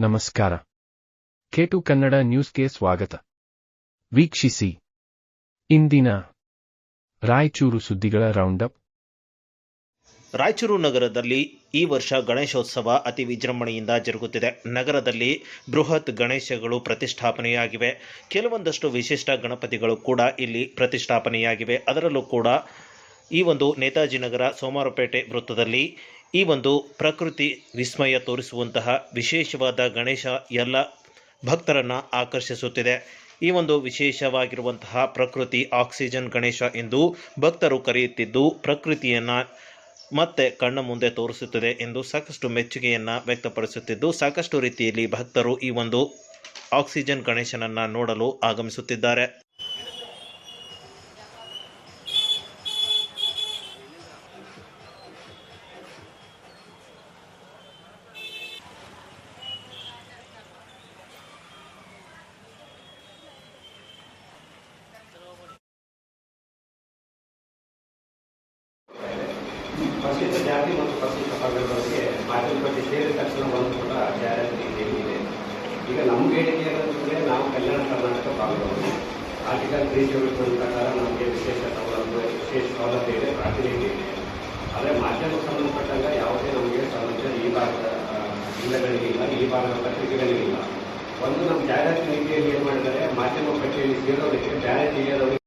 ನಮಸ್ಕಾರ. ಕೇಟು ಕನ್ನಡ ನ್ಯೂಸ್ಗೆ ಸ್ವಾಗತ. ವೀಕ್ಷಿಸಿ. ಇಂದಿನ ರಾಯಚೂರು ಸುದ್ದಿಗಳ ರೌಂಡಪ್. ರಾಯಚೂರು ನಗರದಲ್ಲಿ ಈ ವರ್ಷ ಗಣೇಶೋತ್ಸವ ಅತಿ ವಿಜೃಂಭಣೆಯಿಂದ ಜರುಗುತ್ತಿದೆ. ನಗರದಲ್ಲಿ ಬೃಹತ್ ಗಣೇಶಗಳು ಪ್ರತಿಷ್ಠಾಪನೆಯಾಗಿವೆ. ಕೆಲವೊಂದಷ್ಟು ವಿಶಿಷ್ಟ ಗಣಪತಿಗಳು ಕೂಡ ಇಲ್ಲಿ ಪ್ರತಿಷ್ಠಾಪನೆಯಾಗಿವೆ. ಅದರಲ್ಲೂ ಕೂಡ ಈ ಒಂದು ನೇತಾಜಿ ನಗರ ಸೋಮವಾರಪೇಟೆ ವೃತ್ತದಲ್ಲಿ ಈ ಒಂದು ಪ್ರಕೃತಿ ವಿಸ್ಮಯ ತೋರಿಸುವಂತಹ ವಿಶೇಷವಾದ ಗಣೇಶ ಎಲ್ಲ ಭಕ್ತರನ್ನು ಆಕರ್ಷಿಸುತ್ತಿದೆ. ಈ ಒಂದು ವಿಶೇಷವಾಗಿರುವಂತಹ ಪ್ರಕೃತಿ ಆಕ್ಸಿಜನ್ ಗಣೇಶ ಎಂದು ಭಕ್ತರು ಕರೆಯುತ್ತಿದ್ದು, ಪ್ರಕೃತಿಯನ್ನು ಮತ್ತೆ ಕಣ್ಣ ಮುಂದೆ ತೋರಿಸುತ್ತದೆ ಎಂದು ಸಾಕಷ್ಟು ಮೆಚ್ಚುಗೆಯನ್ನು ವ್ಯಕ್ತಪಡಿಸುತ್ತಿದ್ದು, ಸಾಕಷ್ಟು ರೀತಿಯಲ್ಲಿ ಭಕ್ತರು ಈ ಒಂದು ಆಕ್ಸಿಜನ್ ಗಣೇಶನನ್ನು ನೋಡಲು ಆಗಮಿಸುತ್ತಿದ್ದಾರೆ. ಪರಿಶಿಷ್ಟ ಜಾತಿ ಮತ್ತು ಪರಿಶಿಷ್ಟ ಪಂಗಡದವರಿಗೆ ಬಗ್ಗೆ ಸೇರಿದ ತಕ್ಷಣ ಒಂದು ಕೂಡ ಜಾಹೀರಾತು ಇದೆ ಈಗ ನಮ್ಮ ಬೇಡಿಕೆ ಏನಂತಂದರೆ ನಾವು ಕಲ್ಯಾಣ ಕರ್ನಾಟಕ ಭಾಗದವರು. ಆರ್ಟಿಕಲ್ ತ್ರೀ ಸೆವೆಂಟಿ ಪ್ರಕಾರ ನಮಗೆ ವಿಶೇಷ ಸೌಲಭ್ಯ ವಿಶೇಷ ಸೌಲಭ್ಯ ಇದೆ, ಪ್ರಾತಿನಿಧ್ಯ ಇದೆ. ಆದರೆ ಮಾಧ್ಯಮಕ್ಕೆ ಸಂಬಂಧಪಟ್ಟಂಗ ಯಾವುದೇ ನಮಗೆ ಸೌಲಭ್ಯ ಈ ಭಾಗದ ಜಿಲ್ಲೆಗಳಿಗಿಲ್ಲ ಈ ಭಾಗದ ಪತ್ರಿಕೆಗಳಿಗೆ ಇಲ್ಲ. ಒಂದು ನಮ್ಮ ಜಾಹೀರಾತು ನೀತಿಯಲ್ಲಿ ಏನು ಮಾಡಿದರೆ ಮಾಧ್ಯಮ ಪಟ್ಟಿಯಲ್ಲಿ ಸೇರೋದಕ್ಕೆ ಜಾಹೀರಾತು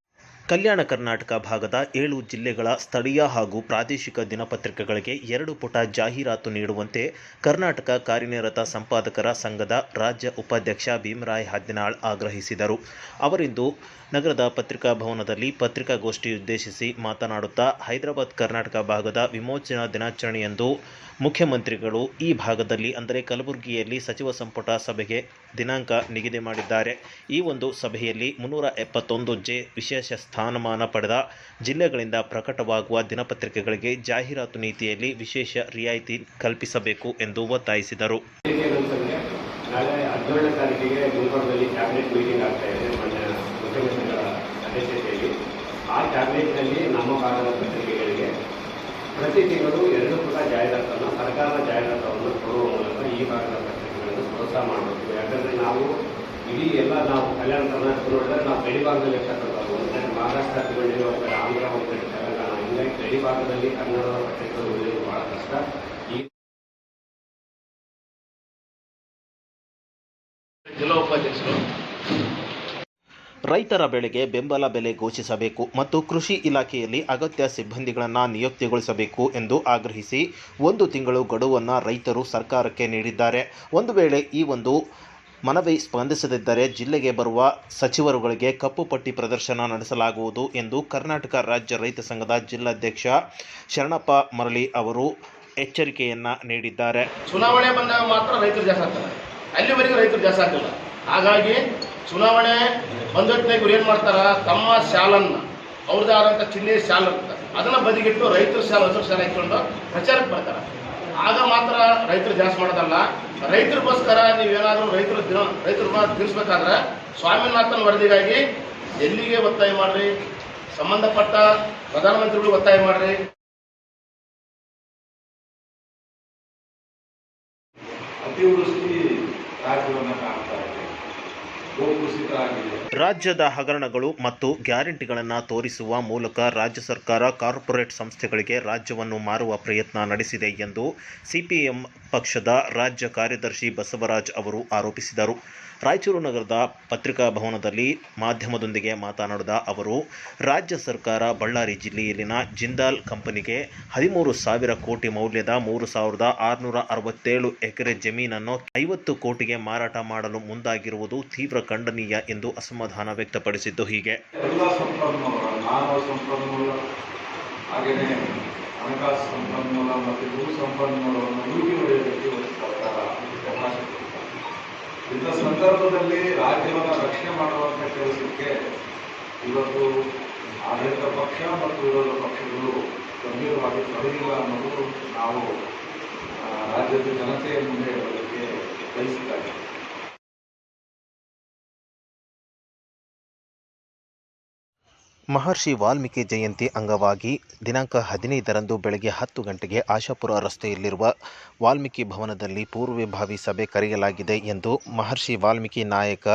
ಕಲ್ಯಾಣ ಕರ್ನಾಟಕ ಭಾಗದ ಏಳು ಜಿಲ್ಲೆಗಳ ಸ್ಥಳೀಯ ಹಾಗೂ ಪ್ರಾದೇಶಿಕ ದಿನಪತ್ರಿಕೆಗಳಿಗೆ ಎರಡು ಪುಟ ಜಾಹೀರಾತು ನೀಡುವಂತೆ ಕರ್ನಾಟಕ ಕಾರ್ಯನಿರತ ಸಂಪಾದಕರ ಸಂಘದ ರಾಜ್ಯ ಉಪಾಧ್ಯಕ್ಷ ಭೀಮರಾಯ್ ಹದ್ದಿನಾಳ್ ಆಗ್ರಹಿಸಿದರು. ಅವರಿಂದು ನಗರದ ಪತ್ರಿಕಾ ಭವನದಲ್ಲಿ ಪತ್ರಿಕಾಗೋಷ್ಠಿ ಉದ್ದೇಶಿಸಿ ಮಾತನಾಡುತ್ತಾ ಹೈದರಾಬಾದ್ ಕರ್ನಾಟಕ ಭಾಗದ ವಿಮೋಚನಾ ದಿನಾಚರಣೆಯಂದು ಮುಖ್ಯಮಂತ್ರಿಗಳು ಈ ಭಾಗದಲ್ಲಿ ಅಂದರೆ ಕಲಬುರಗಿಯಲ್ಲಿ ಸಚಿವ ಸಂಪುಟ ಸಭೆಗೆ ದಿನಾಂಕ ನಿಗದಿ ಮಾಡಿದ್ದಾರೆ. ಈ ಒಂದು ಸಭೆಯಲ್ಲಿ ಮುನ್ನೂರ ಎಪ್ಪತ್ತೊಂದು ಜೆ ವಿಶೇಷ ಸ್ಥಾನಮಾನ ಪಡೆದ ಜಿಲ್ಲೆಗಳಿಂದ ಪ್ರಕಟವಾಗುವ ದಿನಪತ್ರಿಕೆಗಳಿಗೆ ಜಾಹೀರಾತು ನೀತಿಯಲ್ಲಿ ವಿಶೇಷ ರಿಯಾಯಿತಿ ಕಲ್ಪಿಸಬೇಕು ಎಂದು ಒತ್ತಾಯಿಸಿದರು. ಆ ಕ್ಯಾಬಿನೆಟ್ನಲ್ಲಿ ನಮ್ಮ ಭಾಗದ ಪತ್ರಿಕೆಗಳಿಗೆ ಪ್ರತಿ ತಿಂಗಳು ಎರಡು ಪುಟ ಜಾಹೀರಾತನ್ನು ಸರ್ಕಾರದ ಜಾಹೀರಾತನ್ನು ಕೊಡುವ ಮೂಲಕ ಈ ಭಾಗದ ಪತ್ರಿಕೆಗಳನ್ನು ಪ್ರೋತ್ಸಾಹ ಮಾಡಬೇಕು. ಯಾಕಂದರೆ ನಾವು ಇಡೀ ಎಲ್ಲ ನಾವು ಕಲ್ಯಾಣ ಕರ್ನಾಟಕ ನೋಡಿದ್ರೆ ನಾವು ಗಡಿ ಭಾಗದಲ್ಲಿ ಇರ್ತಕ್ಕಂಥದ್ದು ಒಂದು ಕಡೆ ಕಡೆ ಆಂಧ್ರ ಗಡಿ ಭಾಗದಲ್ಲಿ ಬಹಳ ಕಷ್ಟ. ಜಿಲ್ಲಾ ಉಪಾಧ್ಯಕ್ಷರು. ರೈತರ ಬೆಳೆಗೆ ಬೆಂಬಲ ಬೆಲೆ ಘೋಷಿಸಬೇಕು ಮತ್ತು ಕೃಷಿ ಇಲಾಖೆಯಲ್ಲಿ ಅಗತ್ಯ ಸಿಬ್ಬಂದಿಗಳನ್ನು ನಿಯುಕ್ತಿಗೊಳಿಸಬೇಕು ಎಂದು ಆಗ್ರಹಿಸಿ ಒಂದು ತಿಂಗಳು ಗಡುವನ್ನು ರೈತರು ಸರ್ಕಾರಕ್ಕೆ ನೀಡಿದ್ದಾರೆ. ಒಂದು ವೇಳೆ ಈ ಒಂದು ಮನವಿ ಸ್ಪಂದಿಸದಿದ್ದರೆ ಜಿಲ್ಲೆಗೆ ಬರುವ ಸಚಿವರುಗಳಿಗೆ ಕಪ್ಪು ಪಟ್ಟಿ ಪ್ರದರ್ಶನ ನಡೆಸಲಾಗುವುದು ಎಂದು ಕರ್ನಾಟಕ ರಾಜ್ಯ ರೈತ ಸಂಘದ ಜಿಲ್ಲಾಧ್ಯಕ್ಷ ಶರಣಪ್ಪ ಮರಳಿ ಅವರು ಎಚ್ಚರಿಕೆಯನ್ನು ನೀಡಿದ್ದಾರೆ. ಚುನಾವಣೆ ಬಂದಾಗ ಮಾತ್ರ ರೈತರು ಜಾಸ್ತಿ ಆಗ್ತಾರೆ. ಅಲ್ಲಿವರೆಗೂ ರೈತರು ಜಾಸ್ತಿ ಆಗಿಲ್ಲ ಹಾಗಾಗಿ ಚುನಾವಣೆ ಬಂದೊತ್ತಿನಾಗ ಇವ್ರು ಏನು ಮಾಡ್ತಾರ? ತಮ್ಮ ಶಾಲನ್ನ ಅವ್ರದ್ದಾದಂಥ ಚಿಹ್ನೆ ಶಾಲ ಇರ್ತದೆ ಅದನ್ನ ಬದಿಗಿಟ್ಟು ರೈತರು ಶಾಲ ಹಸಿರು ಶಾಲೆ ಇಟ್ಕೊಂಡು ಪ್ರಚಾರಕ್ಕೆ ಬರ್ತಾರೆ. ಆಗ ಮಾತ್ರ ರೈತರು ಜಾಸ್ತಿ ಮಾಡೋದಲ್ಲ. ರೈತರಿಗೋಸ್ಕರ ನೀವೇನಾದರೂ ರೈತರು ದಿನ, ರೈತರ ತಿಳಿಸ್ಬೇಕಾದ್ರೆ ಸ್ವಾಮಿನಾಥನ್ ವರದಿಗಾಗಿ ಎಲ್ಲಿಗೆ ಒತ್ತಾಯ ಮಾಡ್ರಿ? ಸಂಬಂಧಪಟ್ಟ ಪ್ರಧಾನಮಂತ್ರಿಗಳು ಒತ್ತಾಯ ಮಾಡ್ರಿ. ಅತಿವೃಷ್ಟಿ ರಾಜ್ಯವನ್ನು ಕಾಣ್ತಾ ಇದೆ. ರಾಜ್ಯದ ಹಗರಣಗಳು ಮತ್ತು ಗ್ಯಾರಂಟಿಗಳನ್ನು ತೋರಿಸುವ ಮೂಲಕ ರಾಜ್ಯ ಸರ್ಕಾರ ಕಾರ್ಪೊರೇಟ್ ಸಂಸ್ಥೆಗಳಿಗೆ ರಾಜ್ಯವನ್ನು ಮಾರುವ ಪ್ರಯತ್ನ ನಡೆಸಿದೆ ಎಂದು ಸಿಪಿಎಂ ಪಕ್ಷದ ರಾಜ್ಯ ಕಾರ್ಯದರ್ಶಿ ಬಸವರಾಜ್ ಅವರು ಆರೋಪಿಸಿದರು. ರಾಯಚೂರು ನಗರದ ಪತ್ರಿಕಾ ಭವನದಲ್ಲಿ ಮಾಧ್ಯಮದೊಂದಿಗೆ ಮಾತನಾಡಿದ ಅವರು, ರಾಜ್ಯ ಸರ್ಕಾರ ಬಳ್ಳಾರಿ ಜಿಲ್ಲೆಯಲ್ಲಿನ ಜಿಂದಾಲ್ ಕಂಪನಿಗೆ ಹದಿಮೂರು ಸಾವಿರ ಕೋಟಿ ಮೌಲ್ಯದ ಮೂರು ಸಾವಿರದ ಆರುನೂರ ಅರವತ್ತೇಳು ಎಕರೆ ಜಮೀನನ್ನು ಐವತ್ತು ಕೋಟಿಗೆ ಮಾರಾಟ ಮಾಡಲು ಮುಂದಾಗಿರುವುದು ತೀವ್ರ ಖಂಡನೀಯ ಎಂದು ಅಸಮಾಧಾನ ವ್ಯಕ್ತಪಡಿಸಿದ್ದು ಹೀಗೆ. ಇಂಥ ಸಂದರ್ಭದಲ್ಲಿ ರಾಜ್ಯವನ್ನು ರಕ್ಷಣೆ ಮಾಡುವಂಥ ಕೆಲಸಕ್ಕೆ ಇವತ್ತು ಆಡಳಿತ ಪಕ್ಷ ಮತ್ತು ವಿರೋಧ ಪಕ್ಷಗಳು ಗಂಭೀರವಾಗಿ ತೊಡಗಿಲ್ಲ ಅನ್ನೋದು ನಾವು ರಾಜ್ಯದ ಜನತೆಯ ಮುಂದೆ ಹೇಳೋದಕ್ಕೆ ಬಯಸ್ತಾ ಮಹರ್ಷಿ ವಾಲ್ಮೀಕಿ ಜಯಂತಿ ಅಂಗವಾಗಿ ದಿನಾಂಕ ಹದಿನೈದರಂದು ಬೆಳಗ್ಗೆ ಹತ್ತು ಗಂಟೆಗೆ ಆಶಾಪುರ ರಸ್ತೆಯಲ್ಲಿರುವ ವಾಲ್ಮೀಕಿ ಭವನದಲ್ಲಿ ಪೂರ್ವಭಾವಿ ಸಭೆ ಕರೆಯಲಾಗಿದೆ ಎಂದು ಮಹರ್ಷಿ ವಾಲ್ಮೀಕಿ ನಾಯಕ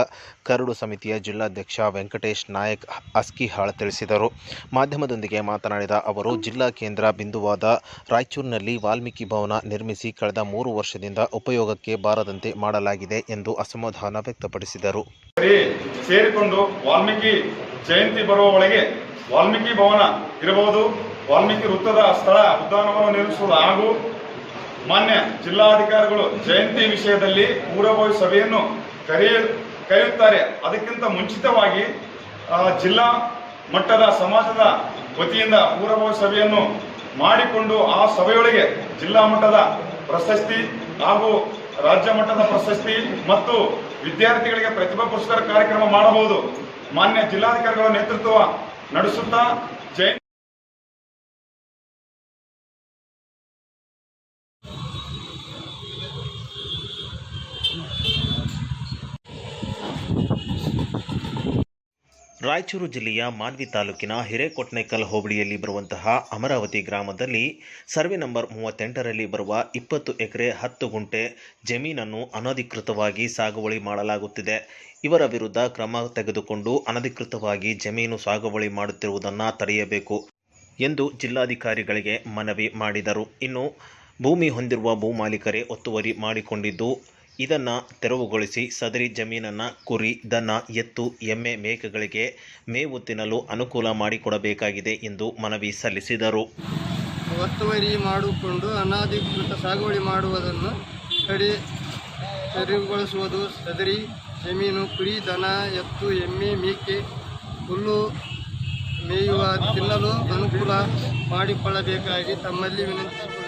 ಕರಡು ಸಮಿತಿಯ ಜಿಲ್ಲಾಧ್ಯಕ್ಷ ವೆಂಕಟೇಶ್ ನಾಯಕ್ ಅಸ್ಕಿಹಾಳ್ ತಿಳಿಸಿದರು. ಮಾಧ್ಯಮದೊಂದಿಗೆ ಮಾತನಾಡಿದ ಅವರು, ಜಿಲ್ಲಾ ಕೇಂದ್ರ ಬಿಂದುವಾದ ರಾಯಚೂರಿನಲ್ಲಿ ವಾಲ್ಮೀಕಿ ಭವನ ನಿರ್ಮಿಸಿ ಕಳೆದ ಮೂರು ವರ್ಷದಿಂದ ಉಪಯೋಗಕ್ಕೆ ಬಾರದಂತೆ ಮಾಡಲಾಗಿದೆ ಎಂದು ಅಸಮಾಧಾನ ವ್ಯಕ್ತಪಡಿಸಿದರು. ಸೇರಿಕೊಂಡು ವಾಲ್ಮೀಕಿ ಜಯಂತಿ ಬರುವ ಒಳಗೆ ವಾಲ್ಮೀಕಿ ಭವನ ಇರಬಹುದು. ವಾಲ್ಮೀಕಿ ವೃತ್ತದ ಸ್ಥಳ ಉದ್ಯಾನವನ್ನು ನಿರ್ಮಿಸುವುದು ಹಾಗೂ ಮಾನ್ಯ ಜಿಲ್ಲಾಧಿಕಾರಿಗಳು ಜಯಂತಿ ವಿಷಯದಲ್ಲಿ ಪೂರ್ವಭಾವಿ ಸಭೆಯನ್ನು ಕರೆಯ, ಕರೆಯುತ್ತಾರೆ. ಅದಕ್ಕಿಂತ ಮುಂಚಿತವಾಗಿ ಜಿಲ್ಲಾ ಮಟ್ಟದ ಸಮಾಜದ ವತಿಯಿಂದ ಪೂರ್ವಭಾವಿ ಸಭೆಯನ್ನು ಮಾಡಿಕೊಂಡು ಆ ಸಭೆಯೊಳಗೆ ಜಿಲ್ಲಾ ಮಟ್ಟದ ಪ್ರಶಸ್ತಿ ಹಾಗೂ ರಾಜ್ಯ ಮಟ್ಟದ ಪ್ರಶಸ್ತಿ ಮತ್ತು ವಿದ್ಯಾರ್ಥಿಗಳಿಗೆ ಪ್ರತಿಭಾ ಪುರಸ್ಕಾರ ಕಾರ್ಯಕ್ರಮ ಮಾಡಬಹುದು. ಮಾನ್ಯ ಜಿಲ್ಲಾಧಿಕಾರಿಗಳ ನೇತೃತ್ವ ನಡೆಸುತ್ತಾ ಜಯಂತಿ ರಾಯಚೂರು ಜಿಲ್ಲೆಯ ಮಾನ್ವಿ ತಾಲೂಕಿನ ಹಿರೇಕೊಟ್ನೇಕಲ್ ಹೋಬಳಿಯಲ್ಲಿ ಬರುವಂತಹ ಅಮರಾವತಿ ಗ್ರಾಮದಲ್ಲಿ ಸರ್ವೆ ನಂಬರ್ ಮೂವತ್ತೆಂಟರಲ್ಲಿ ಬರುವ ಇಪ್ಪತ್ತು ಎಕರೆ ಹತ್ತು ಗುಂಟೆ ಜಮೀನನ್ನು ಅನಧಿಕೃತವಾಗಿ ಸಾಗುವಳಿ ಮಾಡಲಾಗುತ್ತಿದೆ. ಇವರ ವಿರುದ್ಧ ಕ್ರಮ ತೆಗೆದುಕೊಂಡು ಅನಧಿಕೃತವಾಗಿ ಜಮೀನು ಸಾಗುವಳಿ ಮಾಡುತ್ತಿರುವುದನ್ನು ತಡೆಯಬೇಕು ಎಂದು ಜಿಲ್ಲಾಧಿಕಾರಿಗಳಿಗೆ ಮನವಿ ಮಾಡಿದರು. ಇನ್ನು ಭೂಮಿ ಹೊಂದಿರುವ ಭೂಮಾಲೀಕರೇ ಒತ್ತುವರಿ ಮಾಡಿಕೊಂಡಿದ್ದು ಇದನ್ನು ತೆರವುಗೊಳಿಸಿ ಸದರಿ ಜಮೀನನ್ನು ಕುರಿ, ದನ, ಎತ್ತು, ಎಮ್ಮೆ, ಮೇಕೆಗಳಿಗೆ ಮೇವು ತಿನ್ನಲು ಅನುಕೂಲ ಮಾಡಿಕೊಡಬೇಕಾಗಿದೆ ಎಂದು ಮನವಿ ಸಲ್ಲಿಸಿದರು. ಒತ್ತುವರಿ ಮಾಡಿಕೊಂಡು ಅನಾಧಿಕೃತ ಸಾಗುವಳಿ ಮಾಡುವುದನ್ನು ತಡೆ, ತೆರವುಗೊಳಿಸುವುದು ಸದರಿ ಜಮೀನು, ಕುರಿ, ದನ, ಎತ್ತು, ಎಮ್ಮೆ, ಮೇಕೆ, ಹುಲ್ಲು ಮೇಯುವ ತಿನ್ನಲು ಅನುಕೂಲ ಮಾಡಿಕೊಳ್ಳಬೇಕಾಗಿ ತಮ್ಮಲ್ಲಿ ವಿನಂತಿಸಿಕೊಳ್ಳುತ್ತೇವೆ